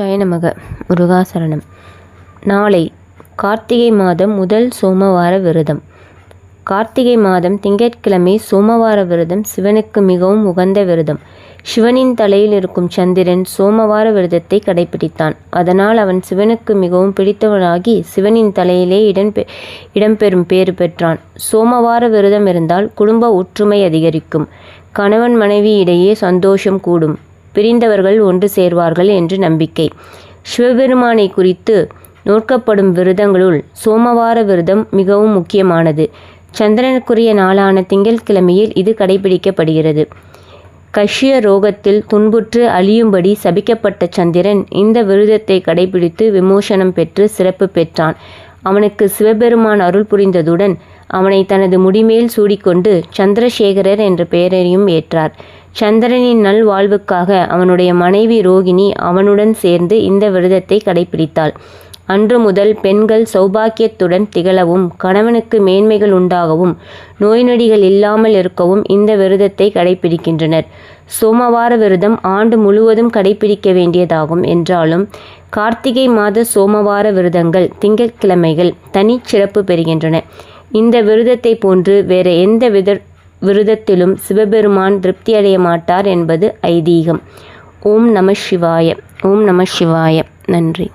ஜெயநமக முருகாசரணம். நாளை கார்த்திகை மாதம் முதல் சோமவார விரதம். கார்த்திகை மாதம் திங்கட்கிழமை சோமவார விரதம் சிவனுக்கு மிகவும் உகந்த விரதம். சிவனின் தலையில் இருக்கும் சந்திரன் சோமவார விரதத்தை கடைபிடித்தான். அதனால் அவன் சிவனுக்கு மிகவும் பிடித்தவனாகி சிவனின் தலையிலே இடம்பெ இடம்பெறும் பேறு பெற்றான். சோமவார விரதம் இருந்தால் குடும்ப ஒற்றுமை அதிகரிக்கும். கணவன் மனைவி இடையே சந்தோஷம் கூடும். பிரிந்தவர்கள் ஒன்று சேர்வார்கள் என்று நம்பிக்கை. சிவபெருமானை குறித்து நோக்கப்படும் விரதங்களுள் சோமவார விரதம் மிகவும் முக்கியமானது. சந்திரனுக்குரிய நாளான திங்கட்கிழமையில் இது கடைபிடிக்கப்படுகிறது. கஷ்ய ரோகத்தில் துன்புற்று அழியும்படி சபிக்கப்பட்ட சந்திரன் இந்த விரதத்தை கடைபிடித்து விமோசனம் பெற்று சிறப்பு பெற்றான். அவனுக்கு சிவபெருமான் அருள் புரிந்ததுடன் அவனை தனது முடிமேல் சூடிக்கொண்டு சந்திரசேகரர் என்ற பெயரையும் ஏற்றார். சந்திரனின் நல்வாழ்வுக்காக அவனுடைய மனைவி ரோகிணி அவனுடன் சேர்ந்து இந்த விரதத்தை கடைபிடித்தாள். அன்று முதல் பெண்கள் சௌபாக்கியத்துடன் திகழவும் கணவனுக்கு மேன்மைகள் உண்டாகவும் நோய் நொடிகள் இல்லாமல் இருக்கவும் இந்த விரதத்தை கடைபிடிக்கின்றனர். சோமவார விரதம் ஆண்டு முழுவதும் கடைபிடிக்க வேண்டியதாகும் என்றாலும் கார்த்திகை மாத சோமவார விரதங்கள் திங்கட்கிழமைகள் தனி சிறப்பு பெறுகின்றன. இந்த விரதத்தை போன்று வேறு எந்த வித விரதத்திலும் சிவபெருமான் திருப்தி அடைய மாட்டார் என்பது ஐதீகம். ஓம் நம சிவாய. ஓம் நம சிவாய. நன்றி.